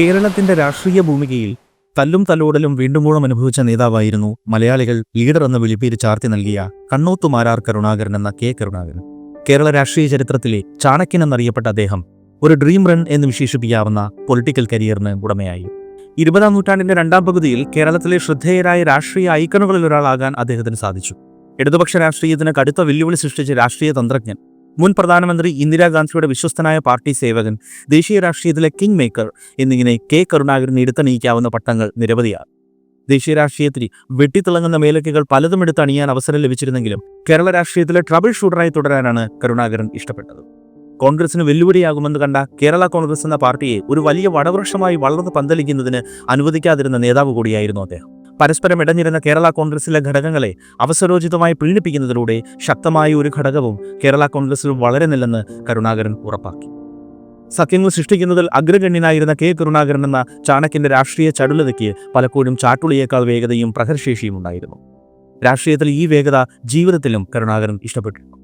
കേരളത്തിന്റെ രാഷ്ട്രീയ ഭൂമികയിൽ തല്ലും തലോടലും വീണ്ടുമൂളം അനുഭവിച്ച നേതാവായിരുന്നു മലയാളികൾ ലീഡർ എന്ന വിളിപ്പേര് ചാർത്തി നൽകിയ കണ്ണോത്തുമാരാർ കരുണാകരൻ എന്ന കെ കരുണാകരൻ. കേരള രാഷ്ട്രീയ ചരിത്രത്തിലെ ചാണക്യൻ എന്നറിയപ്പെട്ട അദ്ദേഹം ഒരു ഡ്രീം റൺ എന്ന് വിശേഷിപ്പിക്കാവുന്ന പൊളിറ്റിക്കൽ കരിയറിന് ഉടമയായി. ഇരുപതാം നൂറ്റാണ്ടിന്റെ രണ്ടാം പകുതിയിൽ കേരളത്തിലെ ശ്രദ്ധേയരായ രാഷ്ട്രീയ ഐക്കണുകളിൽ ഒരാളാകാൻ അദ്ദേഹത്തിന് സാധിച്ചു. ഇടതുപക്ഷ രാഷ്ട്രീയത്തിന് കടുത്ത വെല്ലുവിളി സൃഷ്ടിച്ച രാഷ്ട്രീയ തന്ത്രജ്ഞൻ മുൻ പ്രധാനമന്ത്രി ഇന്ദിരാഗാന്ധിയുടെ വിശ്വസ്തനായ പാർട്ടി സേവകൻ ദേശീയ രാഷ്ട്രീയത്തിലെ കിങ് മേക്കർ എന്നിങ്ങനെ കെ. കരുണാകരൻ എടുത്തണിയിക്കാവുന്ന പട്ടങ്ങൾ നിരവധിയാണ്. ദേശീയ രാഷ്ട്രീയത്തിൽ വെട്ടിത്തിളങ്ങുന്ന മേലക്കുകൾ പലതും എടുത്ത് അണിയാൻ അവസരം ലഭിച്ചിരുന്നെങ്കിലും കേരള രാഷ്ട്രീയത്തിലെ ട്രബിൾ ഷൂട്ടറായി തുടരാനാണ് കരുണാകരൻ ഇഷ്ടപ്പെട്ടത്. കോൺഗ്രസിന് വെല്ലുവിളിയാകുമെന്ന് കണ്ട കേരള കോൺഗ്രസ് എന്ന പാർട്ടിയെ ഒരു വലിയ വടവൃക്ഷമായി വളർന്ന് പന്തലിക്കുന്നതിന് അനുവദിക്കാതിരുന്ന നേതാവ് കൂടിയായിരുന്നു അദ്ദേഹം. പരസ്പരം ഇടഞ്ഞിരുന്ന കേരള കോൺഗ്രസിലെ ഘടകങ്ങളെ അവസരോചിതമായി പ്രീണിപ്പിക്കുന്നതിലൂടെ ശക്തമായ ഒരു ഘടകവും കേരള കോൺഗ്രസിൽ വളരുന്നില്ലെന്ന് കരുണാകരൻ ഉറപ്പാക്കി. സഖ്യങ്ങൾ സൃഷ്ടിക്കുന്നതിൽ അഗ്രഗണ്യനായിരുന്ന കെ കരുണാകരൻ എന്ന ചാണക്യന്റെ രാഷ്ട്രീയ ചടുലതയ്ക്ക് പലപ്പോഴും ചാട്ടുളിയേക്കാൾ വേഗതയും പ്രഹരശേഷിയും ഉണ്ടായിരുന്നു. രാഷ്ട്രീയത്തിൽ ഈ വേഗത ജീവിതത്തിലും കരുണാകരൻ ഇഷ്ടപ്പെട്ടിരുന്നു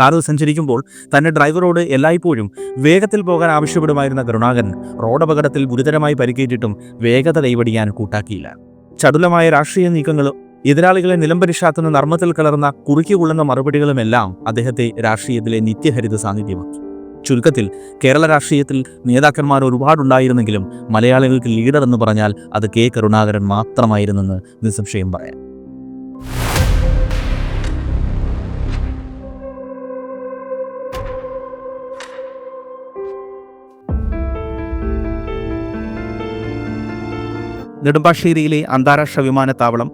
കാറിൽ സഞ്ചരിക്കുമ്പോൾ തന്റെ ഡ്രൈവറോട് എല്ലായ്പ്പോഴും വേഗത്തിൽ പോകാൻ ആവശ്യപ്പെടുമായിരുന്ന കരുണാകരൻ റോഡപകടത്തിൽ ഗുരുതരമായി പരിക്കേറ്റിട്ടും വേഗത കൈവടിയാൻ കൂട്ടാക്കിയില്ല. ചടുലമായ രാഷ്ട്രീയ നീക്കങ്ങളും എതിരാളികളെ നിലംപരിശാക്കുന്ന നർമ്മത്തിൽ കലർന്ന കുറുക്കിക്കൊള്ളുന്ന മറുപടികളുമെല്ലാം അദ്ദേഹത്തെ രാഷ്ട്രീയത്തിലെ നിത്യഹരിത സാന്നിധ്യമാക്കി. ചുരുക്കത്തിൽ കേരള രാഷ്ട്രീയത്തിൽ നേതാക്കന്മാർ ഒരുപാടുണ്ടായിരുന്നെങ്കിലും മലയാളികൾക്ക് ലീഡർ എന്ന് പറഞ്ഞാൽ അത് കെ കരുണാകരൻ മാത്രമായിരുന്നെന്ന് നിസ്സംശയം പറയാം. നെടുമ്പാശ്ശേരിയിലെ അന്താരാഷ്ട്ര വിമാനത്താവളം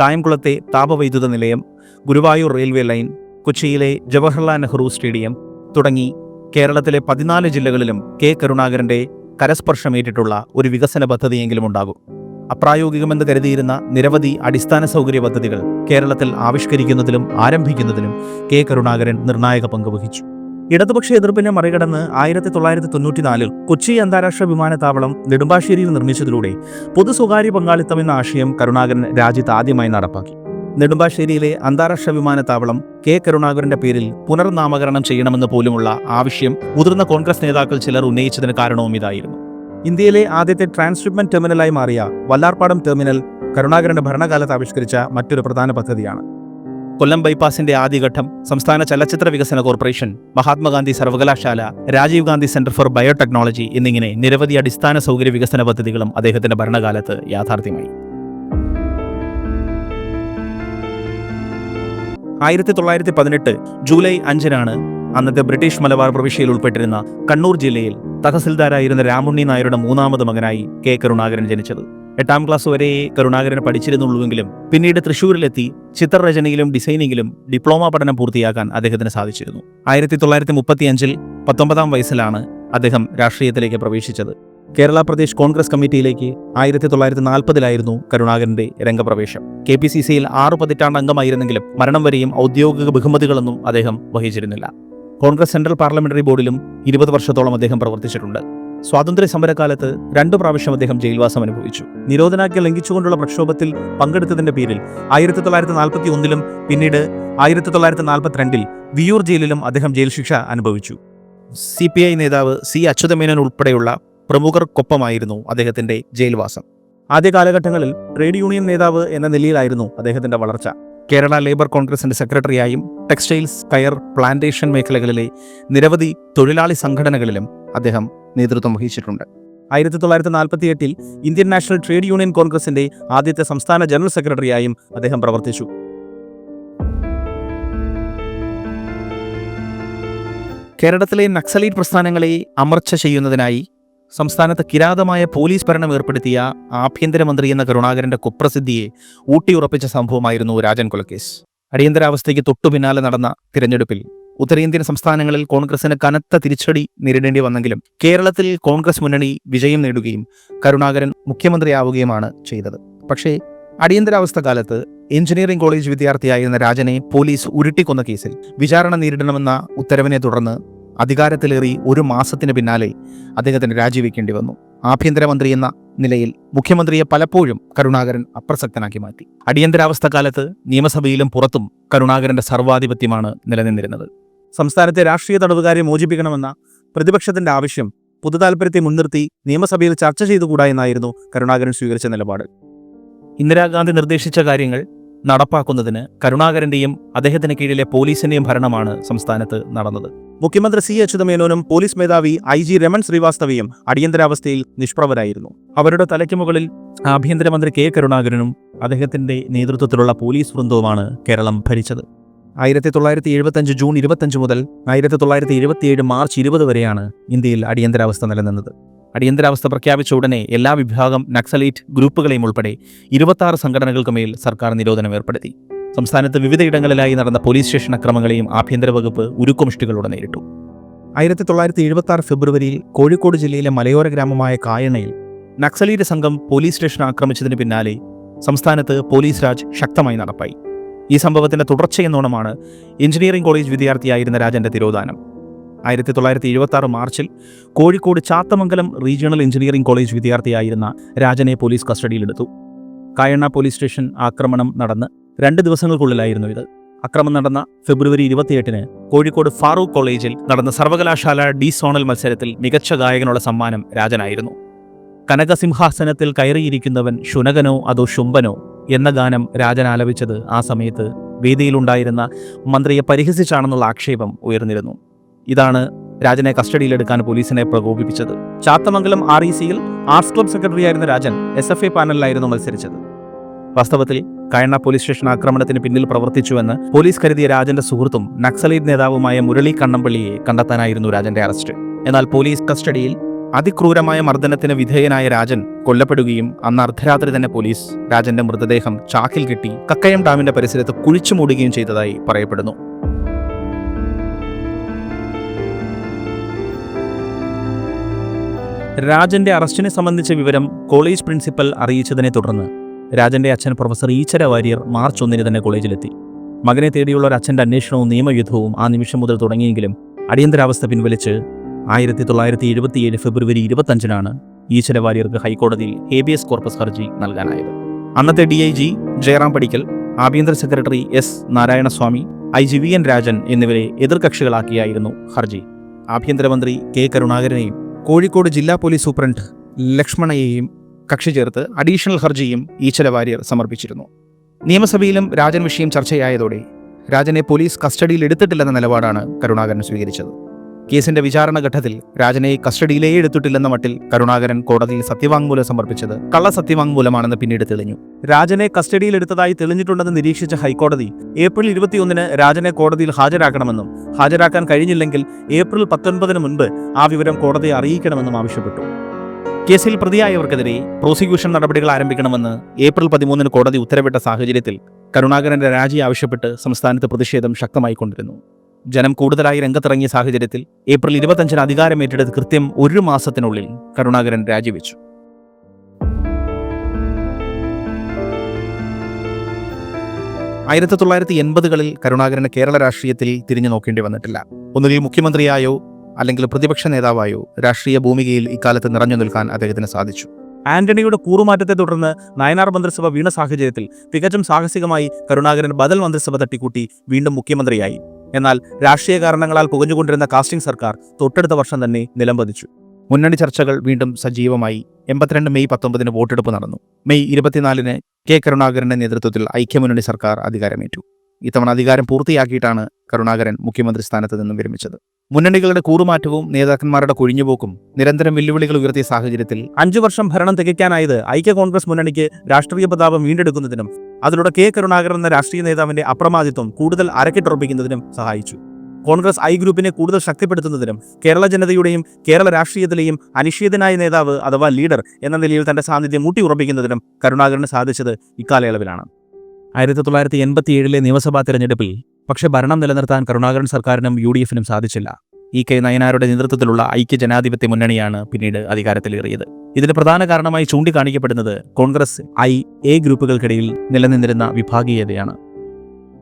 കായംകുളത്തെ താപവൈദ്യുത നിലയം ഗുരുവായൂർ റെയിൽവേ ലൈൻ കൊച്ചിയിലെ ജവഹർലാൽ നെഹ്റു സ്റ്റേഡിയം തുടങ്ങി കേരളത്തിലെ പതിനാല് ജില്ലകളിലും കെ. കരുണാകരന്റെ കരസ്പർശമേറ്റിട്ടുള്ള ഒരു വികസന പദ്ധതിയെങ്കിലും ഉണ്ടാകും. അപ്രായോഗികമെന്ന് കരുതിയിരുന്ന നിരവധി അടിസ്ഥാന സൗകര്യ പദ്ധതികൾ കേരളത്തിൽ ആവിഷ്കരിക്കുന്നതിലും ആരംഭിക്കുന്നതിലും കെ. കരുണാകരൻ നിർണായക പങ്കുവഹിച്ചു ഇടതുപക്ഷ എതിർപ്പിനെ മറികടന്ന് ആയിരത്തി തൊള്ളായിരത്തി തൊണ്ണൂറ്റിനാലിൽ കൊച്ചി അന്താരാഷ്ട്ര വിമാനത്താവളം നെടുമ്പാശ്ശേരിയിൽ നിർമ്മിച്ചതിലൂടെ പൊതു സ്വകാര്യ പങ്കാളിത്തം എന്ന ആശയം കരുണാകരൻ രാജ്യത്ത് ആദ്യമായി നടപ്പാക്കി. നെടുമ്പാശ്ശേരിയിലെ അന്താരാഷ്ട്ര വിമാനത്താവളം കെ കരുണാകരന്റെ പേരിൽ പുനർനാമകരണം ചെയ്യണമെന്ന് പോലുമുള്ള ആവശ്യം മുതിർന്ന കോൺഗ്രസ് നേതാക്കൾ ചിലർ ഉന്നയിച്ചതിന് കാരണവും ഇതായിരുന്നു. ഇന്ത്യയിലെ ആദ്യത്തെ ട്രാൻസ്ഷിപ്മെന്റ് ടെർമിനലായി മാറിയ വല്ലാർപാടം ടെർമിനൽ കരുണാകരന്റെ ഭരണകാലത്ത് ആവിഷ്കരിച്ച മറ്റൊരു പ്രധാന പദ്ധതിയാണ്. കൊല്ലം ബൈപ്പാസിന്റെ ആദ്യഘട്ടം സംസ്ഥാന ചലച്ചിത്ര വികസന കോർപ്പറേഷൻ മഹാത്മാഗാന്ധി സർവകലാശാല Rajiv Gandhi centre for biotechnology എന്നിങ്ങനെ നിരവധി അടിസ്ഥാന സൗകര്യ വികസന പദ്ധതികളും അദ്ദേഹത്തിന്റെ ഭരണകാലത്ത് യാഥാർത്ഥ്യമായി. ആയിരത്തി തൊള്ളായിരത്തി പതിനെട്ട് ജൂലൈ അഞ്ചിനാണ് അന്നത്തെ ബ്രിട്ടീഷ് മലബാർ പ്രവിശ്യയിൽ ഉൾപ്പെട്ടിരുന്ന കണ്ണൂർ ജില്ലയിൽ തഹസിൽദാരായിരുന്ന രാമുണ്ണി നായരുടെ മൂന്നാമത് മകനായി കെ കരുണാകരൻ ജനിച്ചത്. എട്ടാം ക്ലാസ് വരെ കരുണാകരൻ പഠിച്ചിരുന്നുള്ളൂവെങ്കിലും പിന്നീട് തൃശൂരിലെത്തി ചിത്രരചനയിലും ഡിസൈനിങ്ങിലും ഡിപ്ലോമ പഠനം പൂർത്തിയാക്കാൻ അദ്ദേഹത്തിന് സാധിച്ചിരുന്നു. ആയിരത്തി തൊള്ളായിരത്തി മുപ്പത്തിയഞ്ചിൽ പത്തൊമ്പതാം വയസ്സിലാണ് അദ്ദേഹം രാഷ്ട്രീയത്തിലേക്ക് പ്രവേശിച്ചത്. കേരള പ്രദേശ് കോൺഗ്രസ് കമ്മിറ്റിയിലേക്ക് ആയിരത്തി തൊള്ളായിരത്തി നാൽപ്പതിലായിരുന്നു കരുണാകരന്റെ രംഗപ്രവേശം. കെ പി സി സിയിൽ ആറു പതിറ്റാണ്ട് അംഗമായിരുന്നെങ്കിലും മരണം വരെയും ഔദ്യോഗിക ബഹുമതികളൊന്നും അദ്ദേഹം വഹിച്ചിരുന്നില്ല. കോൺഗ്രസ് സെൻട്രൽ പാർലമെന്ററി ബോർഡിലും ഇരുപത് വർഷത്തോളം അദ്ദേഹം പ്രവർത്തിച്ചിട്ടുണ്ട്. സ്വാതന്ത്ര്യ സമരകാലത്ത് രണ്ടു പ്രാവശ്യം അദ്ദേഹം ജയിൽവാസം അനുഭവിച്ചു. നിരോധനാജ്ഞ ലംഘിച്ചുകൊണ്ടുള്ള പ്രക്ഷോഭത്തിൽ പങ്കെടുത്തതിന്റെ പേരിൽ ആയിരത്തി തൊള്ളായിരത്തി നാൽപ്പത്തി ഒന്നിലും പിന്നീട് ആയിരത്തി തൊള്ളായിരത്തി നാൽപ്പത്തിരണ്ടിൽ വിയൂർ ജയിലിലും അദ്ദേഹം ജയിൽ ശിക്ഷ അനുഭവിച്ചു. സി പി ഐ നേതാവ് സി അച്യുതമേനോൻ ഉൾപ്പെടെയുള്ള പ്രമുഖർക്കൊപ്പമായിരുന്നു അദ്ദേഹത്തിന്റെ ജയിൽവാസം. ആദ്യ കാലഘട്ടങ്ങളിൽ ട്രേഡ് യൂണിയൻ നേതാവ് എന്ന നിലയിലായിരുന്നു അദ്ദേഹത്തിന്റെ വളർച്ച. കേരള ലേബർ കോൺഗ്രസിന്റെ സെക്രട്ടറിയായും ടെക്സ്റ്റൈൽസ് കയർ പ്ലാന്റേഷൻ മേഖലകളിലെ നിരവധി തൊഴിലാളി സംഘടനകളിലും അദ്ദേഹം നേതൃത്വം വഹിച്ചിട്ടുണ്ട്. ആയിരത്തി തൊള്ളായിരത്തി നാൽപ്പത്തി എട്ടിൽ ഇന്ത്യൻ നാഷണൽ ട്രേഡ് യൂണിയൻ കോൺഗ്രസിന്റെ ആദ്യത്തെ സംസ്ഥാന ജനറൽ സെക്രട്ടറിയായും അദ്ദേഹം പ്രവർത്തിച്ചു. കേരളത്തിലെ നക്സലൈറ്റ് പ്രസ്ഥാനങ്ങളെ അമർച്ച ചെയ്യുന്നതിനായി സംസ്ഥാനത്ത് കിരാതമായ പോലീസ് ഭരണം ഏർപ്പെടുത്തിയ ആഭ്യന്തരമന്ത്രി എന്ന കരുണാകരന്റെ കുപ്രസിദ്ധിയെ ഊട്ടിയുറപ്പിച്ച സംഭവമായിരുന്നു രാജൻ കൊലക്കേസ്. അടിയന്തരാവസ്ഥയ്ക്ക് തൊട്ടു പിന്നാലെ നടന്ന തിരഞ്ഞെടുപ്പിൽ ഉത്തരേന്ത്യൻ സംസ്ഥാനങ്ങളിൽ കോൺഗ്രസിന് കനത്ത തിരിച്ചടി നേരിടേണ്ടി വന്നെങ്കിലും കേരളത്തിൽ കോൺഗ്രസ് മുന്നണി വിജയം നേടുകയും കരുണാകരൻ മുഖ്യമന്ത്രിയാവുകയുമാണ് ചെയ്തത്. പക്ഷേ അടിയന്തരാവസ്ഥ കാലത്ത് എഞ്ചിനീയറിംഗ് കോളേജ് വിദ്യാർത്ഥിയായിരുന്ന രാജനെ പോലീസ് ഉരുട്ടിക്കൊന്ന കേസിൽ വിചാരണ നേരിടണമെന്ന ഉത്തരവിനെ തുടർന്ന് അധികാരത്തിലേറി ഒരു മാസത്തിന് പിന്നാലെ അദ്ദേഹത്തിന് രാജിവെക്കേണ്ടി വന്നു. ആഭ്യന്തരമന്ത്രി എന്ന നിലയിൽ മുഖ്യമന്ത്രിയെ പലപ്പോഴും കരുണാകരൻ അപ്രസക്തനാക്കി മാറ്റി. അടിയന്തരാവസ്ഥ കാലത്ത് നിയമസഭയിലും പുറത്തും കരുണാകരന്റെ സർവാധിപത്യമാണ് നിലനിന്നിരുന്നത്. സംസ്ഥാനത്തെ രാഷ്ട്രീയ തടവുകാരെ മോചിപ്പിക്കണമെന്ന പ്രതിപക്ഷത്തിന്റെ ആവശ്യം പൊതുതാൽപര്യത്തെ മുൻനിർത്തി നിയമസഭയിൽ ചർച്ച ചെയ്തുകൂടാ എന്നായിരുന്നു കരുണാകരൻ സ്വീകരിച്ച നിലപാട്. ഇന്ദിരാഗാന്ധി നിർദ്ദേശിച്ച കാര്യങ്ങൾ നടപ്പാക്കുന്നതിന് കരുണാകരന്റെയും അദ്ദേഹത്തിന് കീഴിലെ പോലീസിന്റെയും ഭരണമാണ് സംസ്ഥാനത്ത് നടന്നത്. മുഖ്യമന്ത്രി സി അച്യുതമേനോനും പോലീസ് മേധാവി ഐ ജി രമൺ ശ്രീവാസ്തവയും അടിയന്തരാവസ്ഥയിൽ നിഷ്പ്രഭരായിരുന്നു. അവരുടെ തലയ്ക്ക് മുകളിൽ ആഭ്യന്തരമന്ത്രി കെ കരുണാകരനും അദ്ദേഹത്തിന്റെ നേതൃത്വത്തിലുള്ള പോലീസ് വൃന്ദവുമാണ് കേരളം ഭരിച്ചത്. ആയിരത്തി തൊള്ളായിരത്തി എഴുപത്തഞ്ച് ജൂൺ ഇരുപത്തഞ്ച് മുതൽ ആയിരത്തി തൊള്ളായിരത്തി ഇരുപത്തിയേഴ് മാർച്ച് ഇരുപത് വരെയാണ് ഇന്ത്യയിൽ അടിയന്തരാവസ്ഥ നിലനിന്നത്. അടിയന്തരാവസ്ഥ പ്രഖ്യാപിച്ച ഉടനെ എല്ലാ വിഭാഗം നക്സലൈറ്റ് ഗ്രൂപ്പുകളെയും ഉൾപ്പെടെ ഇരുപത്തി സംഘടനകൾക്ക് മേൽ സർക്കാർ നിരോധനം ഏർപ്പെടുത്തി. സംസ്ഥാനത്ത് വിവിധയിടങ്ങളിലായി നടന്ന പോലീസ് സ്റ്റേഷൻ അക്രമങ്ങളെയും ആഭ്യന്തര വകുപ്പ് ഉരുക്കുമുഷ്ടികളോടെ നേരിട്ടു. ആയിരത്തി തൊള്ളായിരത്തി എഴുപത്തി ആറ് ഫെബ്രുവരിയിൽ കോഴിക്കോട് ജില്ലയിലെ മലയോര ഗ്രാമമായ കായണയിൽ നക്സലീറ്റ് സംഘം പോലീസ് സ്റ്റേഷൻ ആക്രമിച്ചതിന് പിന്നാലെ സംസ്ഥാനത്ത് പോലീസ് രാജ് ശക്തമായി നടപ്പായി. ഈ സംഭവത്തിന്റെ തുടർച്ചയെന്നോണമാണ് എഞ്ചിനീയറിംഗ് കോളേജ് വിദ്യാർത്ഥിയായിരുന്ന രാജന്റെ തിരോധാനം. ആയിരത്തി തൊള്ളായിരത്തി എഴുപത്തി ആറ് മാർച്ചിൽ Kozhikode Chathamangalam regional engineering college വിദ്യാർത്ഥിയായിരുന്ന രാജനെ പോലീസ് കസ്റ്റഡിയിലെടുത്തു. കായണ്ണ പോലീസ് സ്റ്റേഷൻ ആക്രമണം നടന്ന് രണ്ട് ദിവസങ്ങൾക്കുള്ളിലായിരുന്നു ഇത്. അക്രമം നടന്ന ഫെബ്രുവരി ഇരുപത്തിയെട്ടിന് കോഴിക്കോട് ഫാറൂഖ് കോളേജിൽ നടന്ന സർവകലാശാല ഡി സോണൽ മത്സരത്തിൽ മികച്ച ഗായകനുള്ള സമ്മാനം രാജനായിരുന്നു. കനകസിംഹാസനത്തിൽ കയറിയിരിക്കുന്നവൻ ശുനകനോ അതോ ശുംബനോ എന്ന ഗാനം രാജൻ ആലപിച്ചത് ആ സമയത്ത് വേദിയിലുണ്ടായിരുന്ന മന്ത്രിയെ പരിഹസിച്ചാണെന്നുള്ള ആക്ഷേപം ഉയർന്നിരുന്നു. ഇതാണ് രാജനെ കസ്റ്റഡിയിലെടുക്കാൻ പോലീസിനെ പ്രകോപിപ്പിച്ചത്. ചാത്തമംഗലം ആർ ഇ സിയിൽ ആർട്സ് ക്ലബ് സെക്രട്ടറിയായിരുന്ന രാജൻ എസ് എഫ് ഐ പാനലിലായിരുന്നു മത്സരിച്ചത്. വാസ്തവത്തിൽ കയണ്ണ പോലീസ് സ്റ്റേഷൻ ആക്രമണത്തിന് പിന്നിൽ പ്രവർത്തിച്ചുവെന്ന് പോലീസ് കരുതിയ രാജന്റെ സുഹൃത്തും നക്സലൈറ്റ് നേതാവുമായ മുരളി കണ്ണമ്പള്ളിയെ കണ്ടെത്താനായിരുന്നു രാജന്റെ അറസ്റ്റ്. എന്നാൽ പോലീസ് കസ്റ്റഡിയിൽ അതിക്രൂരമായ മർദ്ദനത്തിന് വിധേയനായ രാജൻ കൊല്ലപ്പെടുകയും അന്ന് അർദ്ധരാത്രി തന്നെ പോലീസ് രാജന്റെ മൃതദേഹം ചാക്കിൽ കെട്ടി കക്കയം ഡാമിന്റെ പരിസരത്ത് കുഴിച്ചു മൂടുകയും ചെയ്തതായി പറയപ്പെടുന്നു. രാജന്റെ അറസ്റ്റിനെ സംബന്ധിച്ച വിവരം കോളേജ് പ്രിൻസിപ്പൽ അറിയിച്ചതിനെ തുടർന്ന് രാജന്റെ അച്ഛൻ പ്രൊഫസർ ഈച്ചര വാര്യർ മാർച്ച് ഒന്നിന് തന്നെ കോളേജിലെത്തി. മകനെ തേടിയുള്ള ഒരു അച്ഛന്റെ അന്വേഷണവും നിയമയുദ്ധവും ആ നിമിഷം മുതൽ തുടങ്ങിയെങ്കിലും അടിയന്തരാവസ്ഥ പിൻവലിച്ച് ആയിരത്തി തൊള്ളായിരത്തി എഴുപത്തിയേഴ് ഫെബ്രുവരി ഇരുപത്തഞ്ചിനാണ് ഈശ്വര വാര്യർക്ക് ഹൈക്കോടതിയിൽ ഹേബിയസ് കോർപ്പസ് ഹർജി നൽകാനായത്. അന്നത്തെ D I G Jayaram Padikkal ആഭ്യന്തര secretary S Narayanaswamy I G V N Rajan എന്നിവരെ എതിർകക്ഷികളാക്കിയായിരുന്നു ഹർജി. ആഭ്യന്തരമന്ത്രി കെ കരുണാകരനെയും കോഴിക്കോട് ജില്ലാ പോലീസ് സൂപ്രണ്ട് ലക്ഷ്മണയെയും കക്ഷി ചേർത്ത് അഡീഷണൽ ഹർജിയും ഈശ്വര വാര്യർ സമർപ്പിച്ചിരുന്നു. നിയമസഭയിലും രാജൻ വിഷയം ചർച്ചയായതോടെ രാജനെ പോലീസ് കസ്റ്റഡിയിൽ എടുത്തിട്ടില്ലെന്ന നിലപാടാണ് കരുണാകരൻ സ്വീകരിച്ചത്. കേസിന്റെ വിചാരണഘട്ടത്തിൽ രാജനെ കസ്റ്റഡിയിലേ എടുത്തിട്ടില്ലെന്ന മട്ടിൽ കരുണാകരൻ കോടതിയിൽ സത്യവാങ്മൂലം സമർപ്പിച്ചത് കള്ള സത്യവാങ്മൂലമാണെന്ന് പിന്നീട് തെളിഞ്ഞു. രാജനെ കസ്റ്റഡിയിലെടുത്തതായി തെളിഞ്ഞിട്ടുണ്ടെന്ന് നിരീക്ഷിച്ച ഹൈക്കോടതി ഏപ്രിൽ ഇരുപത്തിയൊന്നിന് രാജനെ കോടതിയിൽ ഹാജരാക്കണമെന്നും ഹാജരാക്കാൻ കഴിഞ്ഞില്ലെങ്കിൽ ഏപ്രിൽ പത്തൊൻപതിന് മുൻപ് ആ വിവരം കോടതിയെ അറിയിക്കണമെന്നും ആവശ്യപ്പെട്ടു. കേസിൽ പ്രതിയായവർക്കെതിരെ പ്രോസിക്യൂഷൻ നടപടികൾ ആരംഭിക്കണമെന്ന് ഏപ്രിൽ പതിമൂന്നിന് കോടതി ഉത്തരവിട്ട സാഹചര്യത്തിൽ കരുണാകരന്റെ രാജി ആവശ്യപ്പെട്ട് സംസ്ഥാനത്ത് പ്രതിഷേധം ശക്തമായിക്കൊണ്ടിരുന്നു ജനം കൂടുതലായി രംഗത്തിറങ്ങിയ സാഹചര്യത്തിൽ ഏപ്രിൽ ഇരുപത്തഞ്ചിന് അധികാരം ഏറ്റെടുത്ത് കൃത്യം ഒരു മാസത്തിനുള്ളിൽ കരുണാകരൻ രാജിവെച്ചു. ആയിരത്തി തൊള്ളായിരത്തി എൺപതുകളിൽ കരുണാകരന് കേരള രാഷ്ട്രീയത്തിൽ തിരിഞ്ഞു നോക്കേണ്ടി വന്നിട്ടില്ല. ഒന്നുകിൽ മുഖ്യമന്ത്രിയായോ അല്ലെങ്കിൽ പ്രതിപക്ഷ നേതാവായോ രാഷ്ട്രീയ ഭൂമികയിൽ ഇക്കാലത്ത് നിറഞ്ഞു നിൽക്കാൻ അദ്ദേഹത്തിന് സാധിച്ചു. ആന്റണിയുടെ കൂറുമാറ്റത്തെ തുടർന്ന് നയനാർ മന്ത്രിസഭ വീണ സാഹചര്യത്തിൽ തികച്ചും സാഹസികമായി കരുണാകരൻ ബദൽ മന്ത്രിസഭ തട്ടിക്കൂട്ടി വീണ്ടും മുഖ്യമന്ത്രിയായി. എന്നാൽ രാഷ്ട്രീയ കാരണങ്ങളാൽ പുകഞ്ഞുകൊണ്ടിരുന്ന കാസ്റ്റിംഗ് സർക്കാർ തൊട്ടടുത്ത വർഷം തന്നെ നിലംപതിച്ചു മുന്നണി ചർച്ചകൾ വീണ്ടും സജീവമായി. എൺപത്തിരണ്ട് മെയ് പത്തൊമ്പതിന് വോട്ടെടുപ്പ് നടന്നു. മെയ് ഇരുപത്തിനാലിന് കെ. കരുണാകരന്റെ നേതൃത്വത്തിൽ ഐക്യമുന്നണി സർക്കാർ അധികാരമേറ്റു. ഇത്തവണ അധികാരം പൂർത്തിയാക്കിയിട്ടാണ് കരുണാകരൻ മുഖ്യമന്ത്രി സ്ഥാനത്ത് നിന്നും വിരമിച്ചത്. മുന്നണികളുടെ കൂറുമാറ്റവും നേതാക്കന്മാരുടെ കൊഴിഞ്ഞുപോക്കും നിരന്തരം വെല്ലുവിളികൾ ഉയർത്തിയ സാഹചര്യത്തിൽ അഞ്ചു വർഷം ഭരണം തികയ്ക്കാനായത് ഐക്യ കോൺഗ്രസ് മുന്നണിക്ക് രാഷ്ട്രീയ പ്രതാപം വീണ്ടെടുക്കുന്നതിനും അതിലൂടെ കെ കരുണാകരൻ എന്ന രാഷ്ട്രീയ നേതാവിന്റെ അപ്രമാദിത്വം കൂടുതൽ അരക്കിട്ടുറപ്പിക്കുന്നതിനും സഹായിച്ചു. കോൺഗ്രസ് ഐ ഗ്രൂപ്പിനെ കൂടുതൽ ശക്തിപ്പെടുത്തുന്നതിനും കേരള ജനതയുടെയും കേരള രാഷ്ട്രീയത്തിലെയും അനിശ്ചിതനായ നേതാവ് അഥവാ ലീഡർ എന്ന നിലയിൽ തന്റെ സാന്നിധ്യം ഊട്ടിയുറപ്പിക്കുന്നതിനും കരുണാകരന് സാധിച്ചത് ഇക്കാലയളവിലാണ്. ആയിരത്തി തൊള്ളായിരത്തി എൺപത്തിയേഴിലെ നിയമസഭാ തെരഞ്ഞെടുപ്പിൽ പക്ഷെ ഭരണം നിലനിർത്താൻ കരുണാകരൻ സർക്കാരിനും യു ഡി എഫിനും സാധിച്ചില്ല. ഇ കെ നയനാരുടെ നേതൃത്വത്തിലുള്ള ഐക്യ ജനാധിപത്യ മുന്നണിയാണ് പിന്നീട് അധികാരത്തിലേറിയത്. ഇതിന് പ്രധാന കാരണമായി ചൂണ്ടിക്കാണിക്കപ്പെടുന്നത് കോൺഗ്രസ് ഐ എ ഗ്രൂപ്പുകൾക്കിടയിൽ നിലനിന്നിരുന്ന വിഭാഗീയതയാണ്.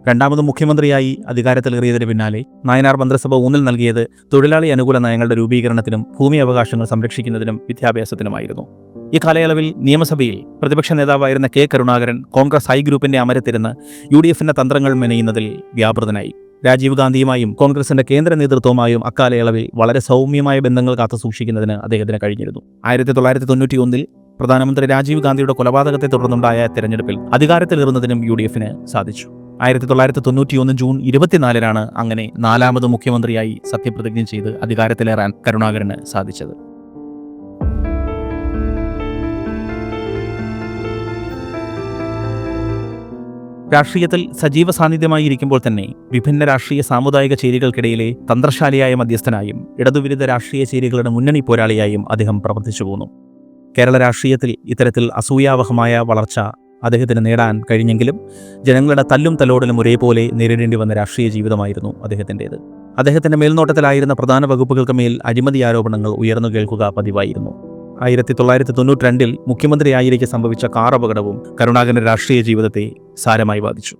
രണ്ടാമത് മുഖ്യമന്ത്രിയായി അധികാരത്തിലേറിയതിന് പിന്നാലെ നയനാർ മന്ത്രിസഭ ഊന്നൽ നൽകിയത് തൊഴിലാളി അനുകൂല നയങ്ങളുടെ രൂപീകരണത്തിനും ഭൂമി അവകാശങ്ങൾ സംരക്ഷിക്കുന്നതിനും വിദ്യാഭ്യാസത്തിനുമായിരുന്നു. ഈ കാലയളവിൽ നിയമസഭയിൽ പ്രതിപക്ഷ നേതാവായിരുന്ന കെ കരുണാകരൻ കോൺഗ്രസ് ഐ ഗ്രൂപ്പിന്റെ അമരത്തിരുന്ന് യു ഡി എഫിന്റെ തന്ത്രങ്ങൾ മെനയുന്നതിൽ വ്യാപൃതനായി. രാജീവ് ഗാന്ധിയുമായും കോൺഗ്രസിന്റെ കേന്ദ്ര നേതൃത്വവുമായും അക്കാലയളവിൽ വളരെ സൗമ്യമായ ബന്ധങ്ങൾ കാത്തു സൂക്ഷിക്കുന്നതിന് അദ്ദേഹത്തിന് കഴിഞ്ഞിരുന്നു. ആയിരത്തി തൊള്ളായിരത്തി തൊണ്ണൂറ്റി ഒന്നിൽ പ്രധാനമന്ത്രി രാജീവ് ഗാന്ധിയുടെ കൊലപാതകത്തെ തുടർന്നുണ്ടായ തെരഞ്ഞെടുപ്പിൽ അധികാരത്തിലേറുന്നതിനും യു ഡി എഫിന് സാധിച്ചു. ആയിരത്തി തൊള്ളായിരത്തി തൊണ്ണൂറ്റിയൊന്ന് ജൂൺ ഇരുപത്തിനാലിനാണ് അങ്ങനെ നാലാമത് മുഖ്യമന്ത്രിയായി സത്യപ്രതിജ്ഞ ചെയ്ത് അധികാരത്തിലേറാൻ കരുണാകരന് സാധിച്ചത്. രാഷ്ട്രീയത്തിൽ സജീവ സാന്നിധ്യമായി ഇരിക്കുമ്പോൾ തന്നെ വിഭിന്ന രാഷ്ട്രീയ സാമുദായിക ചേരികൾക്കിടയിലെ തന്ത്രശാലിയായ മധ്യസ്ഥനായും ഇടതുവിരുദ്ധ രാഷ്ട്രീയ ചേരികളുടെ മുന്നണി പോരാളിയായും അദ്ദേഹം പ്രവർത്തിച്ചു പോന്നു. കേരള രാഷ്ട്രീയത്തിൽ ഇത്തരത്തിൽ അസൂയാവഹമായ വളർച്ച അദ്ദേഹത്തിന് നേടാൻ കഴിഞ്ഞെങ്കിലും ജനങ്ങളുടെ തല്ലും തലോടലും ഒരേപോലെ നേരിടേണ്ടി വന്ന രാഷ്ട്രീയ ജീവിതമായിരുന്നു അദ്ദേഹത്തിന്റേത്. അദ്ദേഹത്തിന്റെ മേൽനോട്ടത്തിലായിരുന്ന പ്രധാന വകുപ്പുകൾക്ക് മേൽ അഴിമതി ആരോപണങ്ങൾ ഉയർന്നു കേൾക്കുക പതിവായിരുന്നു. ആയിരത്തി തൊള്ളായിരത്തി തൊണ്ണൂറ്റി രണ്ടിൽ മുഖ്യമന്ത്രിയായിരിക്കെ സംഭവിച്ച കാർ അപകടവും കരുണാകരന്റെ രാഷ്ട്രീയ ജീവിതത്തെ സാരമായി ബാധിച്ചു.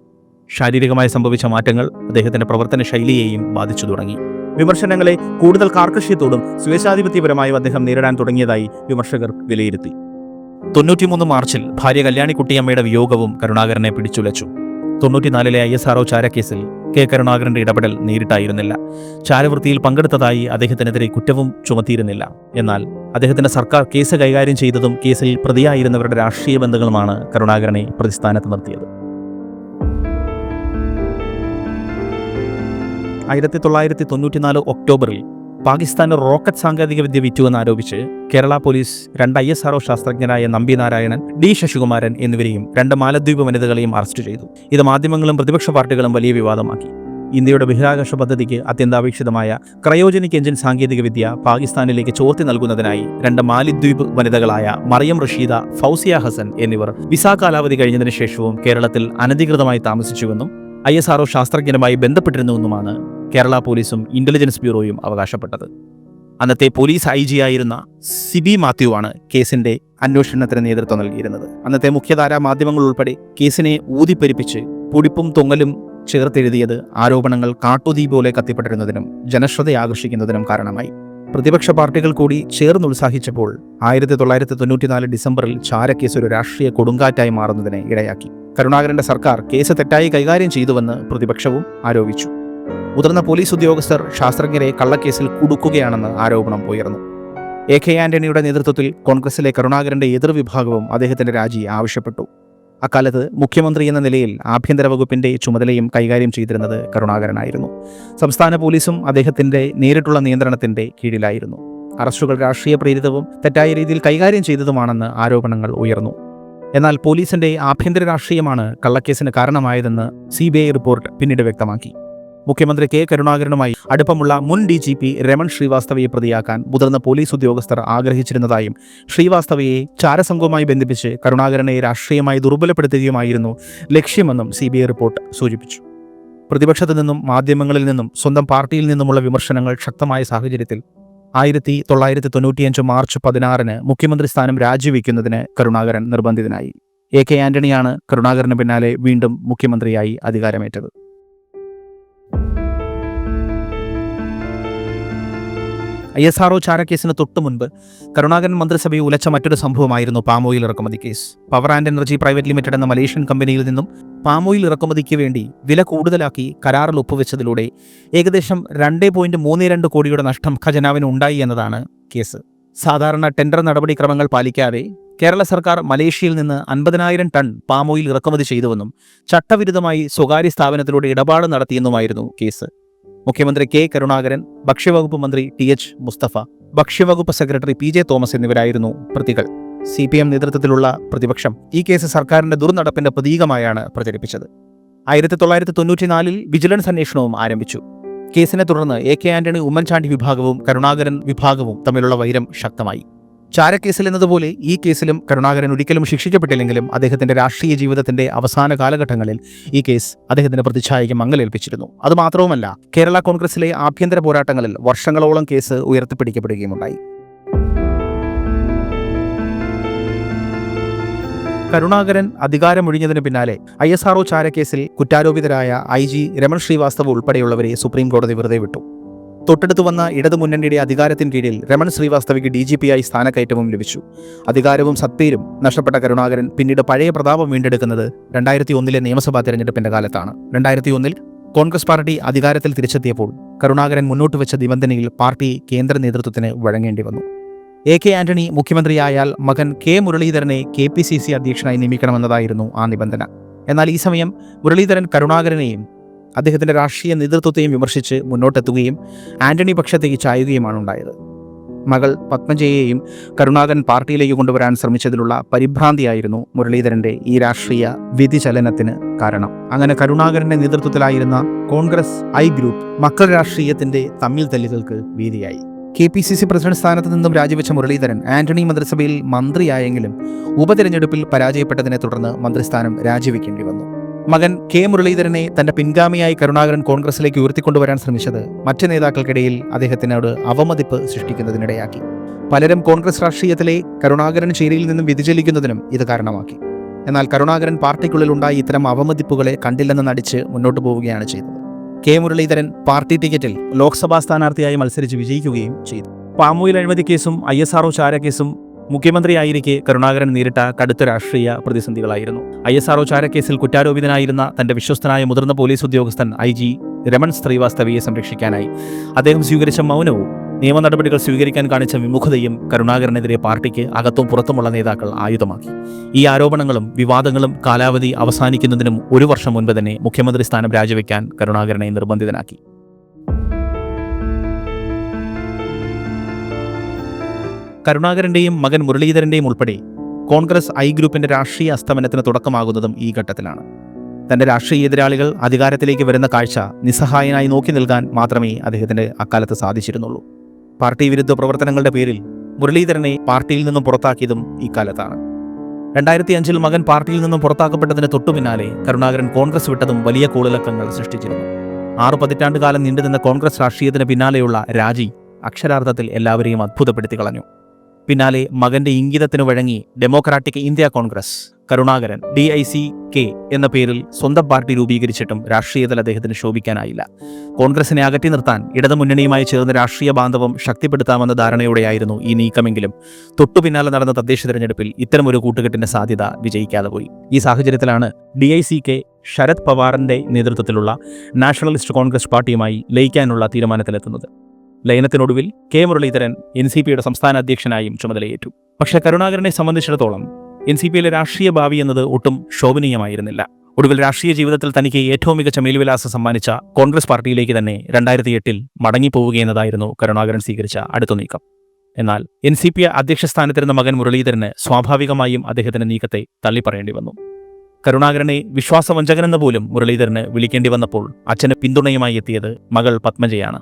ശാരീരികമായി സംഭവിച്ച മാറ്റങ്ങൾ അദ്ദേഹത്തിന്റെ പ്രവർത്തന ശൈലിയെയും ബാധിച്ചു തുടങ്ങി. വിമർശനങ്ങളെ കൂടുതൽ കാർക്കശ്യത്തോടും സ്വേച്ഛാധിപത്യപരമായും അദ്ദേഹം നേരിടാൻ തുടങ്ങിയതായി വിമർശകർ വിലയിരുത്തി. തൊണ്ണൂറ്റിമൂന്ന് മാർച്ചിൽ ഭാര്യ കല്യാണിക്കുട്ടിയമ്മയുടെ വിയോഗവും കരുണാകരനെ പിടിച്ചുലച്ചു. തൊണ്ണൂറ്റിനാലിലെ ഐ എസ് ആർഒ ചാരക്കേസിൽ കെ കരുണാകരന്റെ ഇടപെടൽ നേരിട്ടായിരുന്നില്ല. ചാരവൃത്തിയിൽ പങ്കെടുത്തതായി അദ്ദേഹത്തിനെതിരെ കുറ്റവും ചുമത്തിയിരുന്നില്ല. എന്നാൽ അദ്ദേഹത്തിന്റെ സർക്കാർ കേസ് കൈകാര്യം ചെയ്തതും കേസിൽ പ്രതിയായിരുന്നവരുടെ രാഷ്ട്രീയ ബന്ധങ്ങളുമാണ് കരുണാകരനെ പ്രതിസ്ഥാനത്ത് നിർത്തിയത്. ആയിരത്തി തൊള്ളായിരത്തി തൊണ്ണൂറ്റിനാല് ഒക്ടോബറിൽ പാകിസ്ഥാന് റോക്കറ്റ് സാങ്കേതികവിദ്യ വിറ്റുവെന്നാരോപിച്ച് കേരള പോലീസ് രണ്ട് ഐ എസ് ആർഒ ശാസ്ത്രജ്ഞരായ നമ്പി നാരായണൻ ഡി ശശികുമാരൻ എന്നിവരെയും രണ്ട് മാലദ്വീപ് വനിതകളെയും അറസ്റ്റ് ചെയ്തു. ഇത് മാധ്യമങ്ങളും പ്രതിപക്ഷ പാർട്ടികളും വലിയ വിവാദമാക്കി. ഇന്ത്യയുടെ ബഹിരാകാശ പദ്ധതിക്ക് അത്യന്താപേക്ഷിതമായ ക്രയോജനിക് എഞ്ചിൻ സാങ്കേതികവിദ്യ പാകിസ്ഥാനിലേക്ക് ചോർത്തി നൽകുന്നതിനായി രണ്ട് മാലിദ്വീപ് വനിതകളായ മറിയം റഷീദ ഫൗസിയ ഹസൻ എന്നിവർ വിസ കാലാവധി കഴിഞ്ഞതിന് ശേഷവും കേരളത്തിൽ അനധികൃതമായി താമസിച്ചുവെന്നും ഐ എസ് ആർഒ ശാസ്ത്രജ്ഞരുമായി ബന്ധപ്പെട്ടിരുന്നുവെന്നുമാണ് കേരള പോലീസും ഇന്റലിജൻസ് ബ്യൂറോയും അവകാശപ്പെട്ടത്. അന്നത്തെ പോലീസ് ഐ ജി ആയിരുന്ന സിബി മാത്യു ആണ് കേസിന്റെ അന്വേഷണത്തിന് നേതൃത്വം നൽകിയിരുന്നത്. അന്നത്തെ മുഖ്യധാരാ മാധ്യമങ്ങൾ ഉൾപ്പെടെ കേസിനെ ഊതിപ്പെരിപ്പിച്ച് പൊടിപ്പും തൊങ്ങലും ചേർത്തെഴുതിയത് ആരോപണങ്ങൾ കാട്ടുതീ പോലെ കത്തിപ്പെട്ടിരുന്നതിനും ജനശ്രദ്ധ ആകർഷിക്കുന്നതിനും കാരണമായി. പ്രതിപക്ഷ പാർട്ടികൾ കൂടി ചേർന്നുത്സാഹിച്ചപ്പോൾ ആയിരത്തി തൊള്ളായിരത്തി തൊണ്ണൂറ്റിനാല് ഡിസംബറിൽ ചാരക്കേസ് ഒരു രാഷ്ട്രീയ കൊടുങ്കാറ്റായി മാറുന്നതിന് ഇടയാക്കി കരുണാകരന്റെ സർക്കാർ കേസ് തെറ്റായി കൈകാര്യം ചെയ്തുവെന്ന് പ്രതിപക്ഷവും ആരോപിച്ചു. മുതിർന്ന പോലീസ് ഉദ്യോഗസ്ഥർ ശാസ്ത്രജ്ഞരെ കള്ളക്കേസിൽ കുടുക്കുകയാണെന്ന് ആരോപണം ഉയർന്നു. എ കെ ആന്റണിയുടെ നേതൃത്വത്തിൽ കോൺഗ്രസിലെ കരുണാകരന്റെ എതിർവിഭാഗവും അദ്ദേഹത്തിന്റെ രാജി ആവശ്യപ്പെട്ടു. അക്കാലത്ത് മുഖ്യമന്ത്രി എന്ന നിലയിൽ ആഭ്യന്തര വകുപ്പിന്റെ ചുമതലയും കൈകാര്യം ചെയ്തിരുന്നത് കരുണാകരനായിരുന്നു. സംസ്ഥാന പോലീസും അദ്ദേഹത്തിന്റെ നേരിട്ടുള്ള നിയന്ത്രണത്തിന്റെ കീഴിലായിരുന്നു. അറസ്റ്റുകൾ രാഷ്ട്രീയ പ്രേരിതവും തെറ്റായ രീതിയിൽ കൈകാര്യം ചെയ്തതുമാണെന്ന് ആരോപണങ്ങൾ ഉയർന്നു. എന്നാൽ പോലീസിന്റെ ആഭ്യന്തര രാഷ്ട്രീയമാണ് കള്ളക്കേസിന് കാരണമായതെന്ന് സി റിപ്പോർട്ട് പിന്നീട് വ്യക്തമാക്കി. മുഖ്യമന്ത്രി കെ കരുണാകരനുമായി അടുപ്പമുള്ള മുൻ ഡി ജി പി രമൺ ശ്രീവാസ്തവയെ പ്രതിയാക്കാൻ മുതിർന്ന പോലീസ് ഉദ്യോഗസ്ഥർ ആഗ്രഹിച്ചിരുന്നതായും ശ്രീവാസ്തവയെ ചാരസംഘവുമായി ബന്ധിപ്പിച്ച് കരുണാകരനെ രാഷ്ട്രീയമായി ദുർബലപ്പെടുത്തുകയുമായിരുന്നു ലക്ഷ്യമെന്നും സി റിപ്പോർട്ട് സൂചിപ്പിച്ചു. പ്രതിപക്ഷത്തു നിന്നും മാധ്യമങ്ങളിൽ നിന്നും സ്വന്തം പാർട്ടിയിൽ നിന്നുമുള്ള വിമർശനങ്ങൾ ശക്തമായ സാഹചര്യത്തിൽ ആയിരത്തി തൊള്ളായിരത്തി തൊണ്ണൂറ്റിയഞ്ച് മാർച്ച് പതിനാറിന് മുഖ്യമന്ത്രി സ്ഥാനം രാജിവെക്കുന്നതിന് കരുണാകരൻ നിർബന്ധിതനായി. എ കെ ആന്റണിയാണ് കരുണാകരന് പിന്നാലെ വീണ്ടും മുഖ്യമന്ത്രിയായി അധികാരമേറ്റത്. ഐ എസ് ആർ ഒ ചാരക്കേസിന് തൊട്ടു മുൻപ് കരുണാകരൻ മന്ത്രിസഭയിൽ ഉലച്ച മറ്റൊരു സംഭവമായിരുന്നു പാമോയിൽ ഇറക്കുമതി case. Power and energy private limited എന്ന മലേഷ്യൻ കമ്പനിയിൽ നിന്നും പാമോയിൽ ഇറക്കുമതിക്ക് വേണ്ടി വില കൂടുതലാക്കി കരാറിൽ ഒപ്പുവെച്ചതിലൂടെ ഏകദേശം രണ്ട് പോയിന്റ് മൂന്ന് രണ്ട് കോടിയുടെ നഷ്ടം ഖജനാവിന് ഉണ്ടായി എന്നതാണ് കേസ്. സാധാരണ ടെൻഡർ നടപടിക്രമങ്ങൾ പാലിക്കാതെ കേരള സർക്കാർ മലേഷ്യയിൽ നിന്ന് അൻപതിനായിരം ടൺ പാമോയിൽ ഇറക്കുമതി ചെയ്തുവെന്നും ചട്ടവിരുദ്ധമായി സ്വകാര്യ സ്ഥാപനത്തിലൂടെ ഇടപാട് നടത്തിയെന്നുമായിരുന്നു കേസ്. മുഖ്യമന്ത്രി കെ കരുണാകരൻ ഭക്ഷ്യവകുപ്പ് മന്ത്രി ടി എച്ച് മുസ്തഫ ഭക്ഷ്യവകുപ്പ് സെക്രട്ടറി പി ജെ തോമസ് എന്നിവരായിരുന്നു പ്രതികൾ. സി പി എം നേതൃത്വത്തിലുള്ള പ്രതിപക്ഷം ഈ കേസ് സർക്കാരിന്റെ ദുർനടപ്പിന്റെ പ്രതീകമായാണ് പ്രചരിപ്പിച്ചത്. ആയിരത്തി തൊള്ളായിരത്തി തൊണ്ണൂറ്റിനാലിൽ വിജിലൻസ് അന്വേഷണവും ആരംഭിച്ചു. കേസിനെ തുടർന്ന് എ കെ ആന്റണി ഉമ്മൻചാണ്ടി വിഭാഗവും കരുണാകരൻ വിഭാഗവും തമ്മിലുള്ള വൈരം ശക്തമായി. ചാരക്കേസിൽ എന്നതുപോലെ ഈ കേസിലും കരുണാകരൻ ഒരിക്കലും ശിക്ഷിക്കപ്പെട്ടില്ലെങ്കിലും അദ്ദേഹത്തിന്റെ രാഷ്ട്രീയ ജീവിതത്തിന്റെ അവസാന കാലഘട്ടങ്ങളിൽ ഈ കേസ് അദ്ദേഹത്തിന്റെ പ്രതിച്ഛായയ്ക്ക് മങ്ങലേൽപ്പിച്ചിരുന്നു. അതുമാത്രവുമല്ല കേരള കോൺഗ്രസിലെ ആഭ്യന്തര പോരാട്ടങ്ങളിൽ വർഷങ്ങളോളം കേസ് ഉയർത്തിപ്പിടിക്കപ്പെടുകയുമുണ്ടായി. കരുണാകരൻ അധികാരമൊഴിഞ്ഞതിന് പിന്നാലെ ഐ എസ് ആർഒ ചാരക്കേസിൽ കുറ്റാരോപിതരായ ഐ ജി രമൺ ശ്രീവാസ്തവ് ഉൾപ്പെടെയുള്ളവരെ സുപ്രീം കോടതി വെറുതെ വിട്ടു. തൊട്ടടുത്ത് വന്ന ഇടതുമുന്നണിയുടെ അധികാരത്തിന് കീഴിൽ രമൺ ശ്രീവാസ്തവയ്ക്ക് ഡി ജി പി ആയി സ്ഥാനക്കയറ്റവും ലഭിച്ചു. അധികാരവും സത്പേരും നഷ്ടപ്പെട്ട കരുണാകരൻ പിന്നീട് പഴയ പ്രതാപം വീണ്ടെടുക്കുന്നത് രണ്ടായിരത്തി ഒന്നിലെ നിയമസഭാ തെരഞ്ഞെടുപ്പിന്റെ കാലത്താണ്. രണ്ടായിരത്തി ഒന്നിൽ കോൺഗ്രസ് പാർട്ടി അധികാരത്തിൽ തിരിച്ചെത്തിയപ്പോൾ കരുണാകരൻ മുന്നോട്ട് വെച്ച നിബന്ധനയിൽ പാർട്ടി കേന്ദ്ര നേതൃത്വത്തിന് വഴങ്ങേണ്ടി വന്നു. എ കെ ആന്റണി മുഖ്യമന്ത്രിയായാൽ മകൻ കെ മുരളീധരനെ കെ പി സി സി അധ്യക്ഷനായി നിയമിക്കണമെന്നതായിരുന്നു ആ നിബന്ധന. എന്നാൽ ഈ സമയം മുരളീധരൻ കരുണാകരനെയും അദ്ദേഹത്തിന്റെ രാഷ്ട്രീയ നേതൃത്വത്തെയും വിമർശിച്ച് മുന്നോട്ടെത്തുകയും ആന്റണി പക്ഷത്തേക്ക് ചായുകയുമാണ് ഉണ്ടായത്. മകൾ പത്മജയെയും കരുണാകരൻ പാർട്ടിയിലേക്ക് കൊണ്ടുവരാൻ ശ്രമിച്ചതിലുള്ള പരിഭ്രാന്തിയായിരുന്നു മുരളീധരന്റെ ഈ രാഷ്ട്രീയ വ്യതിചലനത്തിന് കാരണം. അങ്ങനെ കരുണാകരന്റെ നേതൃത്വത്തിലായിരുന്ന കോൺഗ്രസ് ഐ ഗ്രൂപ്പ് മക്കൾ രാഷ്ട്രീയത്തിന്റെ തമ്മിൽ തല്ലുകൾക്ക് വീതിയായി K P C C president സ്ഥാനത്ത് നിന്നും രാജിവെച്ച മുരളീധരൻ ആന്റണി മന്ത്രിസഭയിൽ മന്ത്രിയായെങ്കിലും ഉപതെരഞ്ഞെടുപ്പിൽ പരാജയപ്പെട്ടതിനെ തുടർന്ന് മന്ത്രിസ്ഥാനം രാജിവെക്കേണ്ടി വന്നു. മകൻ കെ മുരളീധരനെ തന്റെ പിൻഗാമിയായി കരുണാകരൻ കോൺഗ്രസിലേക്ക് ഉയർത്തിക്കൊണ്ടുവരാൻ ശ്രമിച്ചത് മറ്റ് നേതാക്കൾക്കിടയിൽ അദ്ദേഹത്തിനോട് അവമതിപ്പ് സൃഷ്ടിക്കുന്നതിനിടയാക്കി. പലരും കോൺഗ്രസ് രാഷ്ട്രീയത്തിലെ കരുണാകരൻ ചേരിയിൽ നിന്നും വ്യതിചലിക്കുന്നതിനും ഇത് കാരണമാക്കി. എന്നാൽ കരുണാകരൻ പാർട്ടിക്കുള്ളിൽ ഉണ്ടായ ഇത്തരം അവമതിപ്പുകളെ കണ്ടില്ലെന്ന് നടിച്ച് മുന്നോട്ടു പോവുകയാണ് ചെയ്തത്. കെ മുരളീധരൻ പാർട്ടി ടിക്കറ്റിൽ ലോക്സഭാ സ്ഥാനാർത്ഥിയായി മത്സരിച്ച് വിജയിക്കുകയും ചെയ്തു. പാമോയിൽ അഴിമതി കേസും ഐ എസ് ആർഒ ചാരക്കേസും മുഖ്യമന്ത്രിയായിരിക്കെ കരുണാകരൻ നേരിട്ട കടുത്ത രാഷ്ട്രീയ പ്രതിസന്ധികളായിരുന്നു. ഐ എസ് ആർഒ ചാരക്കേസിൽ കുറ്റാരോപിതനായിരുന്ന തന്റെ വിശ്വസ്തനായ മുതിർന്ന പോലീസ് ഉദ്യോഗസ്ഥൻ ഐ ജി രമൺ ശ്രീവാസ്തവയെ സംരക്ഷിക്കാനായി. അദ്ദേഹം സ്വീകരിച്ച മൗനവും നിയമ നടപടികൾ സ്വീകരിക്കാൻ കാണിച്ച വിമുഖതയും കരുണാകരനെതിരെ പാർട്ടിക്ക് അകത്തും പുറത്തുമുള്ള നേതാക്കൾ ആയുധമാക്കി. ഈ ആരോപണങ്ങളും വിവാദങ്ങളും കാലാവധി അവസാനിക്കുന്നതിനും ഒരു വർഷം മുൻപ് തന്നെ മുഖ്യമന്ത്രി സ്ഥാനം രാജിവെക്കാൻ കരുണാകരനെ നിർബന്ധിതനാക്കി. കരുണാകരന്റെയും മകൻ മുരളീധരന്റെയും ഉൾപ്പെടെ കോൺഗ്രസ് ഐ ഗ്രൂപ്പിന്റെ രാഷ്ട്രീയ അസ്തമനത്തിന് തുടക്കമാകുന്നതും ഈ ഘട്ടത്തിലാണ്. തന്റെ രാഷ്ട്രീയ എതിരാളികൾ അധികാരത്തിലേക്ക് വരുന്ന കാഴ്ച നിസ്സഹായനായി നോക്കി നിൽക്കാൻ മാത്രമേ അദ്ദേഹത്തിന് അക്കാലത്ത് സാധിച്ചിരുന്നുള്ളൂ. പാർട്ടി വിരുദ്ധ പ്രവർത്തനങ്ങളുടെ പേരിൽ മുരളീധരനെ പാർട്ടിയിൽ നിന്നും പുറത്താക്കിയതും ഇക്കാലത്താണ്. രണ്ടായിരത്തി അഞ്ചിൽ മകൻ പാർട്ടിയിൽ നിന്നും പുറത്താക്കപ്പെട്ടതിന് തൊട്ടുപിന്നാലെ കരുണാകരൻ കോൺഗ്രസ് വിട്ടതും വലിയ കൂളിളക്കങ്ങൾ സൃഷ്ടിച്ചിരുന്നു. ആറു പതിറ്റാണ്ട് കാലം നീണ്ടുനിന്ന കോൺഗ്രസ് രാഷ്ട്രീയത്തിന് പിന്നാലെയുള്ള രാജി അക്ഷരാർത്ഥത്തിൽ എല്ലാവരെയും അത്ഭുതപ്പെടുത്തി കളഞ്ഞു. പിന്നാലെ മകന്റെ ഇംഗിതത്തിനു വഴങ്ങി democratic India Congress. Karunakaran D I C K എന്ന പേരിൽ സ്വന്തം പാർട്ടി രൂപീകരിച്ചിട്ടും രാഷ്ട്രീയത്തിൽ അദ്ദേഹത്തിന് ശോഭിക്കാനായില്ല. കോൺഗ്രസിനെ അകറ്റി നിർത്താൻ ഇടതുമുന്നണിയുമായി ചേർന്ന് രാഷ്ട്രീയ ബാന്ധവം ശക്തിപ്പെടുത്താമെന്ന ധാരണയോടെയായിരുന്നു ഈ നീക്കമെങ്കിലും. തൊട്ടു പിന്നാലെ നടന്ന തദ്ദേശ തെരഞ്ഞെടുപ്പിൽ ഇത്തരമൊരു കൂട്ടുകെട്ടിന്റെ സാധ്യത വിജയിക്കാതെ പോയി. ഈ സാഹചര്യത്തിലാണ് D I C K Sharad പവാറിന്റെ നേതൃത്വത്തിലുള്ള നാഷണലിസ്റ്റ് കോൺഗ്രസ് പാർട്ടിയുമായി ലയിക്കാനുള്ള തീരുമാനത്തിലെത്തുന്നത്. ലയനത്തിനൊടുവിൽ കെ മുരളീധരൻ എൻ സി പിയുടെ സംസ്ഥാന അധ്യക്ഷനായും ചുമതലയേറ്റു. പക്ഷേ കരുണാകരനെ സംബന്ധിച്ചിടത്തോളം എൻ സി പിയിലെ രാഷ്ട്രീയ ഭാവി എന്നത് ഒട്ടും ശോഭനീയമായിരുന്നില്ല. ഒടുവിൽ രാഷ്ട്രീയ ജീവിതത്തിൽ തനിക്ക് ഏറ്റവും മികച്ച മേൽവിലാസം സമ്മാനിച്ച കോൺഗ്രസ് പാർട്ടിയിലേക്ക് തന്നെ രണ്ടായിരത്തി എട്ടിൽ മടങ്ങിപ്പോവുകയെന്നതായിരുന്നു കരുണാകരൻ സ്വീകരിച്ച അടുത്ത നീക്കം. എന്നാൽ എൻ സി പി അധ്യക്ഷ സ്ഥാനത്തിരുന്ന മകൻ മുരളീധരന് സ്വാഭാവികമായും അദ്ദേഹത്തിന്റെ നീക്കത്തെ തള്ളിപ്പറയേണ്ടി വന്നു. കരുണാകരനെ വിശ്വാസവഞ്ചകനെന്ന് പോലും മുരളീധരന് വിളിക്കേണ്ടി വന്നപ്പോൾ അച്ഛന് പിന്തുണയുമായി എത്തിയത് മകൾ പത്മജയാണ്.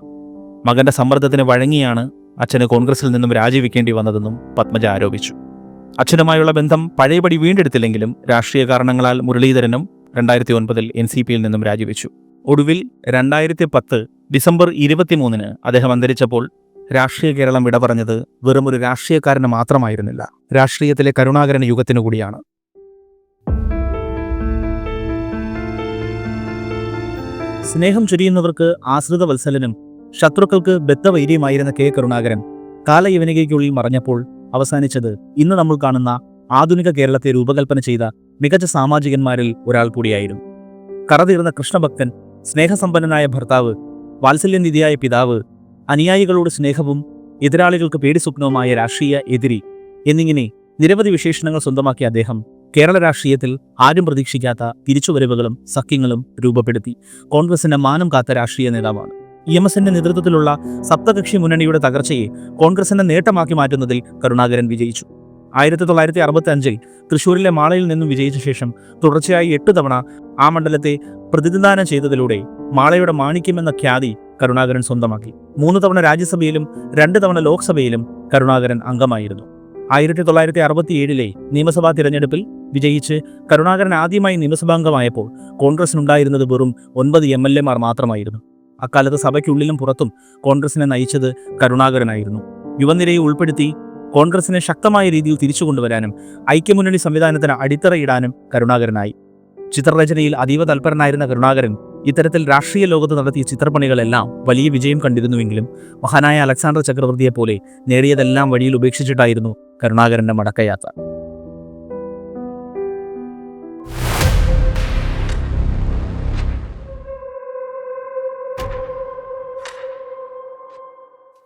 മകന്റെ സമ്മർദ്ദത്തിന് വഴങ്ങിയാണ് അച്ഛന് കോൺഗ്രസിൽ നിന്നും രാജിവെക്കേണ്ടി വന്നതെന്നും പത്മജ ആരോപിച്ചു. അച്ഛനുമായുള്ള ബന്ധം പഴയപടി വീണ്ടെടുത്തില്ലെങ്കിലും രാഷ്ട്രീയ കാരണങ്ങളാൽ മുരളീധരനും രണ്ടായിരത്തി ഒൻപതിൽ എൻ സി പിയിൽ നിന്നും രാജിവെച്ചു. ഒടുവിൽ രണ്ടായിരത്തി പത്ത് ഡിസംബർ ഇരുപത്തിമൂന്നിന് അദ്ദേഹം അന്തരിച്ചപ്പോൾ രാഷ്ട്രീയ കേരളം വിട പറഞ്ഞത് വെറും ഒരു രാഷ്ട്രീയക്കാരന് മാത്രമായിരുന്നില്ല. രാഷ്ട്രീയത്തിലെ കരുണാകരൻ യുഗത്തിനു കൂടിയാണ്. സ്നേഹം ചൊരിയുന്നവർക്ക് ആശ്രിത വത്സലനും ശത്രുക്കൾക്ക് ബദ്ധവൈര്യമായിരുന്ന കെ. കരുണാകരൻ കാലയവനികയ്ക്കുള്ളിൽ മറഞ്ഞപ്പോൾ അവസാനിച്ചത് ഇന്ന് നമ്മൾ കാണുന്ന ആധുനിക കേരളത്തെ രൂപകൽപ്പന ചെയ്ത മികച്ച സാമാജികന്മാരിൽ ഒരാൾ കൂടിയായിരുന്നു. കറതീർന്ന കൃഷ്ണഭക്തൻ സ്നേഹസമ്പന്നനായ ഭർത്താവ് വാത്സല്യനിധിയായ പിതാവ് അനുയായികളോട് സ്നേഹവും എതിരാളികൾക്ക് പേടിസ്വപ്നവുമായ രാഷ്ട്രീയ എതിരി എന്നിങ്ങനെ നിരവധി വിശേഷണങ്ങൾ സ്വന്തമാക്കിയ അദ്ദേഹം കേരള രാഷ്ട്രീയത്തിൽ ആരും പ്രതീക്ഷിക്കാത്ത തിരിച്ചുവരവുകളും സഖ്യങ്ങളും രൂപപ്പെടുത്തി കോൺഗ്രസിന്റെ മാനം കാത്ത രാഷ്ട്രീയ നേതാവാണ്. ഇ എം എസിന്റെ നേതൃത്വത്തിലുള്ള സപ്തകക്ഷി മുന്നണിയുടെ തകർച്ചയെ കോൺഗ്രസിന്റെ നേട്ടമാക്കി മാറ്റുന്നതിൽ കരുണാകരൻ വിജയിച്ചു. ആയിരത്തി തൊള്ളായിരത്തി അറുപത്തി അഞ്ചിൽ തൃശൂരിലെ മാളയിൽ നിന്നും വിജയിച്ച ശേഷം തുടർച്ചയായി എട്ട് തവണ ആ മണ്ഡലത്തെ പ്രതിനിധാനം ചെയ്തതിലൂടെ മാളയുടെ മാണിക്യമെന്ന ഖ്യാതി കരുണാകരൻ സ്വന്തമാക്കി. മൂന്ന് തവണ രാജ്യസഭയിലും രണ്ട് തവണ ലോക്സഭയിലും കരുണാകരൻ അംഗമായിരുന്നു. ആയിരത്തി തൊള്ളായിരത്തി അറുപത്തിയേഴിലെ നിയമസഭാ തിരഞ്ഞെടുപ്പിൽ വിജയിച്ച് കരുണാകരൻ ആദ്യമായി നിയമസഭാംഗമായപ്പോൾ കോൺഗ്രസിനുണ്ടായിരുന്നത് വെറും ഒൻപത് എം എൽ എമാർ മാത്രമായിരുന്നു. അക്കാലത്ത് സഭയ്ക്കുള്ളിലും പുറത്തും കോൺഗ്രസിനെ നയിച്ചത് കരുണാകരനായിരുന്നു. യുവനിരയെ ഉൾപ്പെടുത്തി കോൺഗ്രസിനെ ശക്തമായ രീതിയിൽ തിരിച്ചു കൊണ്ടുവരാനും ഐക്യമുന്നണി സംവിധാനത്തിന് അടിത്തറയിടാനും കരുണാകരനായി. ചിത്രരചനയിൽ അതീവ തൽപരനായിരുന്ന കരുണാകരൻ ഇത്തരത്തിൽ രാഷ്ട്രീയ ലോകത്ത് നടത്തിയ ചിത്രപ്പണികളെല്ലാം വലിയ വിജയം കണ്ടിരുന്നുവെങ്കിലും മഹാനായ അലക്സാണ്ടർ ചക്രവർത്തിയെപ്പോലെ നേടിയതെല്ലാം വഴിയിൽ ഉപേക്ഷിച്ചിട്ടായിരുന്നു കരുണാകരന്റെ മടക്കയാത്ര.